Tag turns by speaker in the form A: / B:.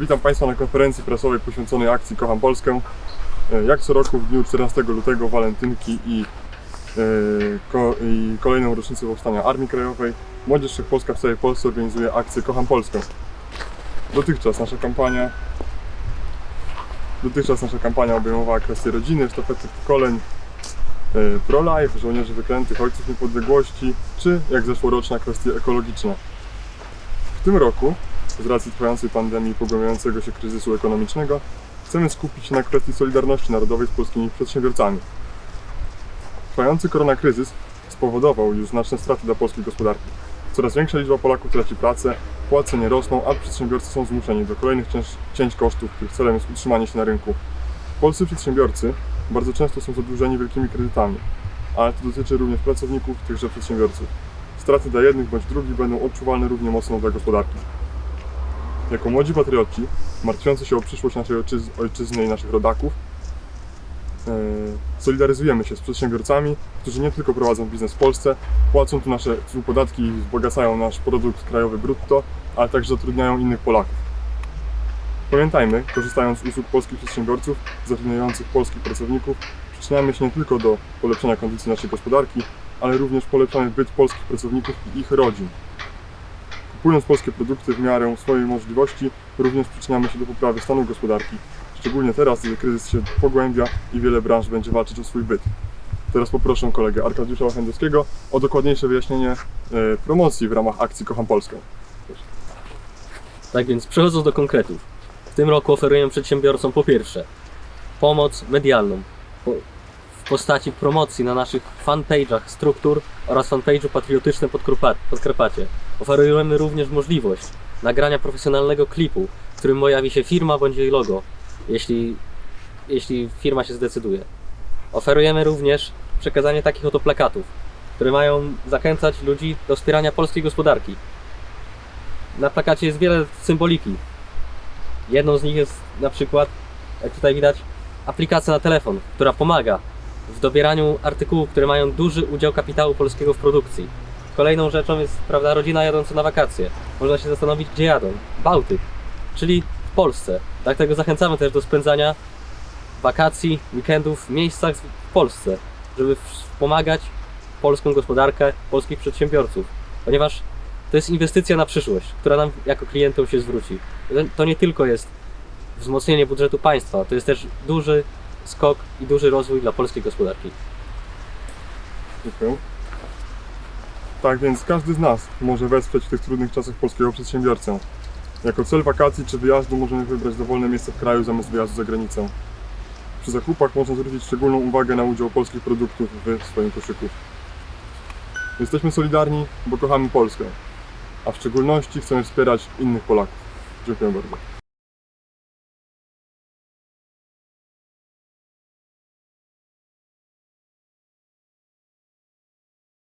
A: Witam Państwa na konferencji prasowej poświęconej akcji Kocham Polskę. E, Jak co roku w dniu 14 lutego walentynki i, e, ko, i kolejną rocznicę powstania Armii Krajowej Młodzież Wszechpolska w całej Polsce organizuje akcję Kocham Polskę. Dotychczas nasza kampania Dotychczas nasza kampania obejmowała kwestie rodziny, sztafety pokoleń, e, pro-life, żołnierzy wyklętych, ojców niepodległości, czy jak zeszłoroczna kwestie ekologiczne. W tym roku, z racji trwającej pandemii i pogłębiającego się kryzysu ekonomicznego, chcemy skupić się na kwestii solidarności narodowej z polskimi przedsiębiorcami. Trwający koronakryzys spowodował już znaczne straty dla polskiej gospodarki. Coraz większa liczba Polaków traci pracę, płace nie rosną, a przedsiębiorcy są zmuszeni do kolejnych cięż, cięć kosztów, których celem jest utrzymanie się na rynku. Polscy przedsiębiorcy bardzo często są zadłużeni wielkimi kredytami, ale to dotyczy również pracowników tychże przedsiębiorców. Straty dla jednych bądź drugich będą odczuwalne równie mocno dla gospodarki. Jako młodzi patrioci, martwiący się o przyszłość naszej ojczyzny, i naszych rodaków, e, solidaryzujemy się z przedsiębiorcami, którzy nie tylko prowadzą biznes w Polsce, płacą tu nasze tu podatki i wzbogacają nasz produkt krajowy brutto, ale także zatrudniają innych Polaków. Pamiętajmy, korzystając z usług polskich przedsiębiorców zatrudniających polskich pracowników, przyczyniamy się nie tylko do polepszenia kondycji naszej gospodarki, ale również polepszamy byt polskich pracowników i ich rodzin. Kupując polskie produkty w miarę swojej możliwości, również przyczyniamy się do poprawy stanu gospodarki, szczególnie teraz, gdy kryzys się pogłębia i wiele branż będzie walczyć o swój byt. Teraz poproszę kolegę Arkadiusza Łachendowskiego o dokładniejsze wyjaśnienie e, promocji w ramach akcji Kocham Polskę.
B: Tak więc przechodząc do konkretów. W tym roku oferujemy przedsiębiorcom po pierwsze pomoc medialną w postaci promocji na naszych fanpage'ach struktur oraz fanpage'u Patriotyczne Podkarpacie. Oferujemy również możliwość nagrania profesjonalnego klipu, w którym pojawi się firma bądź jej logo, jeśli, jeśli firma się zdecyduje. Oferujemy również przekazanie takich oto plakatów, które mają zachęcać ludzi do wspierania polskiej gospodarki. Na plakacie jest wiele symboliki. Jedną z nich jest na przykład, jak tutaj widać, aplikacja na telefon, która pomaga w dobieraniu artykułów, które mają duży udział kapitału polskiego w produkcji. Kolejną rzeczą jest, prawda, rodzina jadąca na wakacje. Można się zastanowić, gdzie jadą. Bałtyk, czyli w Polsce. Dlatego zachęcamy też do spędzania wakacji, weekendów w miejscach w Polsce, żeby wspomagać polską gospodarkę, polskich przedsiębiorców. Ponieważ to jest inwestycja na przyszłość, która nam jako klientom się zwróci. To nie tylko jest wzmocnienie budżetu państwa, to jest też duży skok i duży rozwój dla polskiej gospodarki.
A: Dziękuję. Tak więc każdy z nas może wesprzeć w tych trudnych czasach polskiego przedsiębiorcę. Jako cel wakacji czy wyjazdu możemy wybrać dowolne miejsce w kraju zamiast wyjazdu za granicę. Przy zakupach można zwrócić szczególną uwagę na udział polskich produktów w swoim koszyku. Jesteśmy solidarni, bo kochamy Polskę, a w szczególności chcemy wspierać innych Polaków. Dziękuję bardzo.